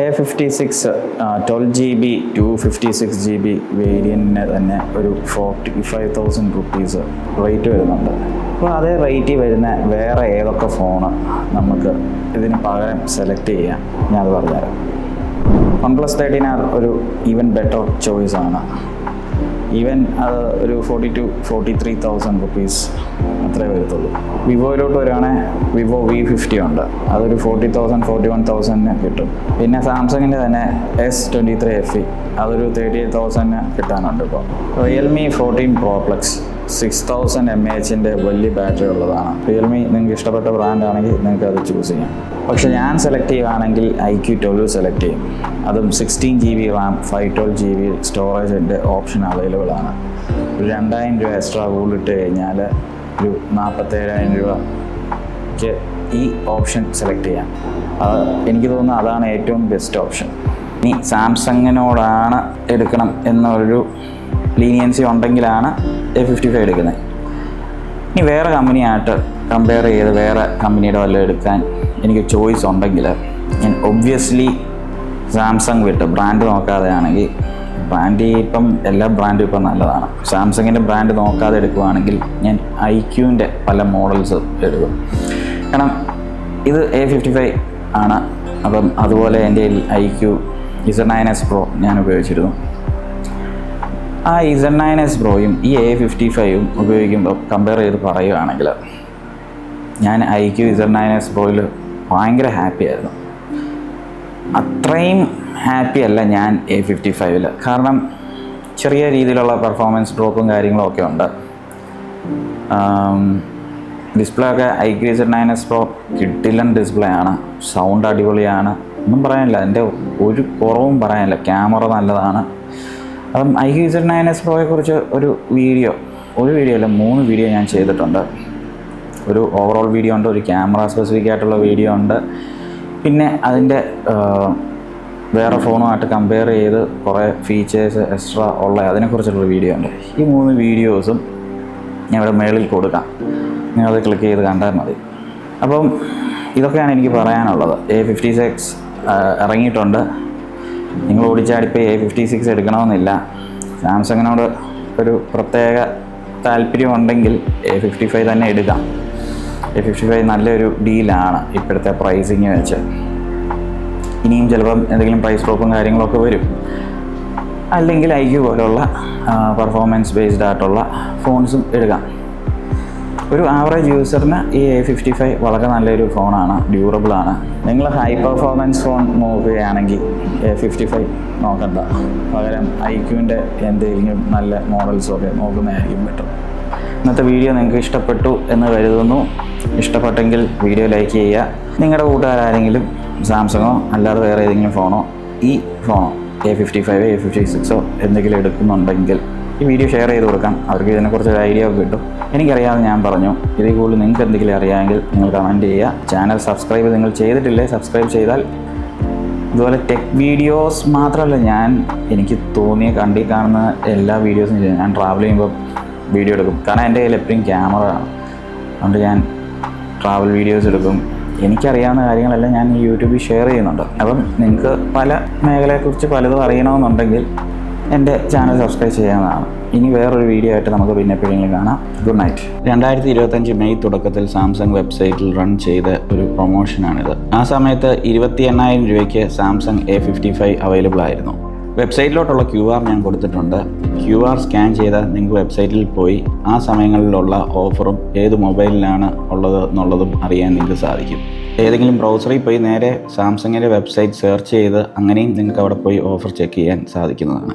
A fifty six twelve G B two fifty six G B വേരിയന്റിന് തന്നെ ഒരു forty five thousand rupees rate വരുന്നുണ്ട്. അപ്പോൾ അതേ റേറ്റിൽ വരുന്ന വേറെ ഏതൊക്കെ ഫോണ് നമുക്ക് ഇതിന് പകരം സെലക്ട് ചെയ്യാം. ഞാൻ അത് പറഞ്ഞുതരാം. വൺ പ്ലസ് തേർട്ടീൻ ആർ ഒരു ഈവൻ ബെറ്റർ ചോയ്സ് ആണ്. ഈവൻ അത് ഒരു forty two forty three thousand rupees അത്രേ വരത്തുള്ളൂ. വിവോയിലോട്ട് വരികയാണെങ്കിൽ വിവോ വി ഫിഫ്റ്റി ഉണ്ട്. അതൊരു ഫോർട്ടി തൗസൻഡ് ഫോർട്ടി വൺ തൗസൻഡിന് കിട്ടും. പിന്നെ സാംസങ്ങിന്റെ തന്നെ S twenty three F E അതൊരു തേർട്ടി എയ്റ്റ് തൗസൻഡിന് കിട്ടാനുണ്ട് ഇപ്പോൾ Realme fourteen pro plus six thousand M എച്ചിന്റെ വലിയ ബാറ്ററി ഉള്ളതാണ്. റിയൽമി നിങ്ങൾക്ക് ഇഷ്ടപ്പെട്ട ബ്രാൻഡ് ആണെങ്കിൽ നിങ്ങൾക്ക് അത് ചൂസ് ചെയ്യാം. പക്ഷെ ഞാൻ സെലക്ട് ചെയ്യുകയാണെങ്കിൽ ഐ ക്യു ട്വൽവ് സെലക്ട് ചെയ്യും. അതും sixteen G B RAM five twelve G B സ്റ്റോറേജിന്റെ option available ആണ്. രണ്ടായിരം രൂപ എക്സ്ട്രാ കൂടിട്ട് കഴിഞ്ഞാൽ ഒരു നാൽപ്പത്തേഴായിരം രൂപയ്ക്ക് ഈ ഓപ്ഷൻ സെലക്ട് ചെയ്യാം. അത് എനിക്ക് തോന്നുന്നു അതാണ് ഏറ്റവും ബെസ്റ്റ് ഓപ്ഷൻ ഇനി സാംസങ്ങിനോടാണ് എടുക്കണം എന്നൊരു ലീനിയൻസി ഉണ്ടെങ്കിലാണ് എ ഫിഫ്റ്റി ഫൈവ് എടുക്കുന്നത്. ഇനി വേറെ കമ്പനിയായിട്ട് കമ്പയർ ചെയ്ത് വേറെ കമ്പനിയുടെ വല്ലതും എടുക്കാൻ എനിക്ക് ചോയ്സ് ഉണ്ടെങ്കിൽ ഞാൻ ഒബ്വിയസ്ലി സാംസങ് വിട്ട് ബ്രാൻഡ് നോക്കാതെ ആണെങ്കിൽ ബ്രാൻഡ് ഇപ്പം എല്ലാ ബ്രാൻഡും ഇപ്പം നല്ലതാണ്. സാംസങ്ങിന്റെ ബ്രാൻഡ് നോക്കാതെ എടുക്കുവാണെങ്കിൽ ഞാൻ ഐ ക്യൂവിന്റെ പല മോഡൽസ് എടുക്കും. കാരണം ഇത് എ ഫിഫ്റ്റി ഫൈവ് ആണ്. അപ്പം അതുപോലെ എന്റെ I Q Z nine S pro ഞാൻ ഉപയോഗിച്ചിരുന്നു. ആ ഇസഡ് നയൻ എസ് പ്രോയും ഈ എ ഫിഫ്റ്റി ഫൈവും ഉപയോഗിക്കുമ്പോൾ കമ്പയർ ചെയ്ത് പറയുകയാണെങ്കിൽ ഞാൻ I Q Z nine S പ്രോയിൽ ഭയങ്കര ഹാപ്പി ആയിരുന്നു. അത്രയും ഹാപ്പി അല്ല ഞാൻ എ ഫിഫ്റ്റി ഫൈവിൽ കാരണം ചെറിയ രീതിയിലുള്ള പെർഫോമൻസ് ഡ്രോപ്പും കാര്യങ്ങളും ഒക്കെ ഉണ്ട്. ഡിസ്പ്ലേ ഒക്കെ I Z nine S pro കിട്ടില്ലൻ display ആണ്. സൗണ്ട് അടിപൊളിയാണ്. ഒന്നും പറയാനില്ല. അതിന്റെ ഒരു കുറവും പറയാനില്ല. ക്യാമറ നല്ലതാണ്. അപ്പം ഐ ക്യു നയൻ എസ് പ്രോയെ കുറിച്ച് ഒരു വീഡിയോ ഒരു വീഡിയോ അല്ല മൂന്ന് വീഡിയോ ഞാൻ ചെയ്തിട്ടുണ്ട്. ഒരു ഓവറോൾ വീഡിയോ ഉണ്ട് ഒരു ക്യാമറ സ്പെസിഫിക് ആയിട്ടുള്ള വീഡിയോ ഉണ്ട്. പിന്നെ അതിന്റെ വേറെ ഫോണുമായിട്ട് കമ്പയർ ചെയ്ത് കുറേ ഫീച്ചേഴ്സ് എക്സ്ട്രാ ഉള്ള അതിനെക്കുറിച്ചുള്ള വീഡിയോ ഉണ്ട്. ഈ മൂന്ന് വീഡിയോസും ഞാൻ ഇവിടെ മേളിൽ കൊടുക്കാം. നിങ്ങളത് ക്ലിക്ക് ചെയ്ത് കണ്ടാൽ മതി. അപ്പം ഇതൊക്കെയാണ് എനിക്ക് പറയാനുള്ളത്. എ ഫിഫ്റ്റി സിക്സ് ഇറങ്ങിയിട്ടുണ്ട്. നിങ്ങൾ ഓടിച്ചാടിപ്പോൾ എ ഫിഫ്റ്റി സിക്സ് എടുക്കണമെന്നില്ല. സാംസങ്ങിനോട് ഒരു പ്രത്യേക താല്പര്യമുണ്ടെങ്കിൽ എ ഫിഫ്റ്റി ഫൈവ് തന്നെ എടുക്കാം. എ ഫിഫ്റ്റി ഫൈവ് നല്ലൊരു ഡീലാണ് ഇപ്പോഴത്തെ പ്രൈസിങ് വെച്ച്. ഇനിയും ചിലപ്പം എന്തെങ്കിലും പ്രൈസ് ഡ്രോപ്പും കാര്യങ്ങളൊക്കെ വരും. അല്ലെങ്കിൽ ഐ ക്യു പോലുള്ള പെർഫോമൻസ് ബേസ്ഡ് ആയിട്ടുള്ള ഫോൺസും എടുക്കാം. ഒരു ആവറേജ് യൂസറിന് ഈ എ ഫിഫ്റ്റി ഫൈവ് വളരെ നല്ലൊരു ഫോണാണ് ഡ്യൂറബിളാണ് നിങ്ങൾ ഹൈ പെർഫോമൻസ് ഫോൺ നോക്കുകയാണെങ്കിൽ എ ഫിഫ്റ്റി ഫൈവ് നോക്കണ്ട. പകരം ഐ ക്യുവിന്റെ എന്തെങ്കിലും നല്ല മോഡൽസൊക്കെ നോക്കുന്നതായിരിക്കും ബെറ്റർ ഇന്നത്തെ വീഡിയോ നിങ്ങൾക്ക് ഇഷ്ടപ്പെട്ടു എന്ന് കരുതുന്നു. ഇഷ്ടപ്പെട്ടെങ്കിൽ വീഡിയോ ലൈക്ക് ചെയ്യുക. നിങ്ങളുടെ കൂട്ടുകാരാരെങ്കിലും സാംസങ്ങോ അല്ലാതെ വേറെ ഏതെങ്കിലും ഫോണോ ഈ ഫോണോ A fifty five A fifty സിക്സോ എന്തെങ്കിലും എടുക്കുന്നുണ്ടെങ്കിൽ ഈ വീഡിയോ ഷെയർ ചെയ്ത് കൊടുക്കാം. അവർക്ക് ഇതിനെക്കുറിച്ച് ഒരു ഐഡിയ ഒക്കെ കിട്ടും. എനിക്കറിയാതെ ഞാൻ പറഞ്ഞു. ഇതിൽ കൂടുതൽ നിങ്ങൾക്ക് എന്തെങ്കിലും അറിയാമെങ്കിൽ നിങ്ങൾ കമന്റ് ചെയ്യുക. ചാനൽ സബ്സ്ക്രൈബ് നിങ്ങൾ ചെയ്തിട്ടില്ലേ? സബ്സ്ക്രൈബ് ചെയ്താൽ ഇതുപോലെ ടെക് വീഡിയോസ് മാത്രമല്ല ഞാൻ എനിക്ക് തോന്നിയ കണ്ടി കാണുന്ന എല്ലാ വീഡിയോസും ഞാൻ ട്രാവൽ ചെയ്യുമ്പോൾ വീഡിയോ എടുക്കും. കാരണം എന്റെ കയ്യിൽ എപ്പോഴും ക്യാമറ ആണ്. അതുകൊണ്ട് ഞാൻ ട്രാവൽ വീഡിയോസ് എടുക്കും. എനിക്കറിയാവുന്ന കാര്യങ്ങളെല്ലാം ഞാൻ യൂട്യൂബിൽ ഷെയർ ചെയ്യുന്നുണ്ട്. അപ്പം നിങ്ങൾക്ക് പല മേഖലയെക്കുറിച്ച് പലതും അറിയണമെന്നുണ്ടെങ്കിൽ എന്റെ ചാനൽ സബ്സ്ക്രൈബ് ചെയ്യാവുന്നതാണ്. ഇനി വേറൊരു വീഡിയോ ആയിട്ട് നമുക്ക് പിന്നെ എപ്പോഴെങ്കിലും കാണാം. ഗുഡ് നൈറ്റ് രണ്ടായിരത്തി ഇരുപത്തഞ്ച് മെയ് തുടക്കത്തിൽ സാംസങ് വെബ്സൈറ്റിൽ റൺ ചെയ്ത ഒരു പ്രൊമോഷനാണിത് ആ സമയത്ത് ഇരുപത്തി എണ്ണായിരം രൂപയ്ക്ക് Samsung A fifty five available ആയിരുന്നു. വെബ്സൈറ്റിലോട്ടുള്ള ക്യു ആർ ഞാൻ കൊടുത്തിട്ടുണ്ട്. ക്യു ആർ സ്കാൻ ചെയ്താൽ നിങ്ങൾക്ക് വെബ്സൈറ്റിൽ പോയി ആ സമയങ്ങളിലുള്ള ഓഫറും ഏത് മൊബൈലിലാണ് ഉള്ളത് എന്നുള്ളതും അറിയാൻ നിങ്ങൾക്ക് സാധിക്കും. ഏതെങ്കിലും ബ്രൗസറിൽ പോയി നേരെ സാംസങ്ങിന്റെ വെബ്സൈറ്റ് സെർച്ച് ചെയ്ത് അങ്ങനെയും നിങ്ങൾക്ക് അവിടെ പോയി ഓഫർ ചെക്ക് ചെയ്യാൻ സാധിക്കുന്നതാണ്.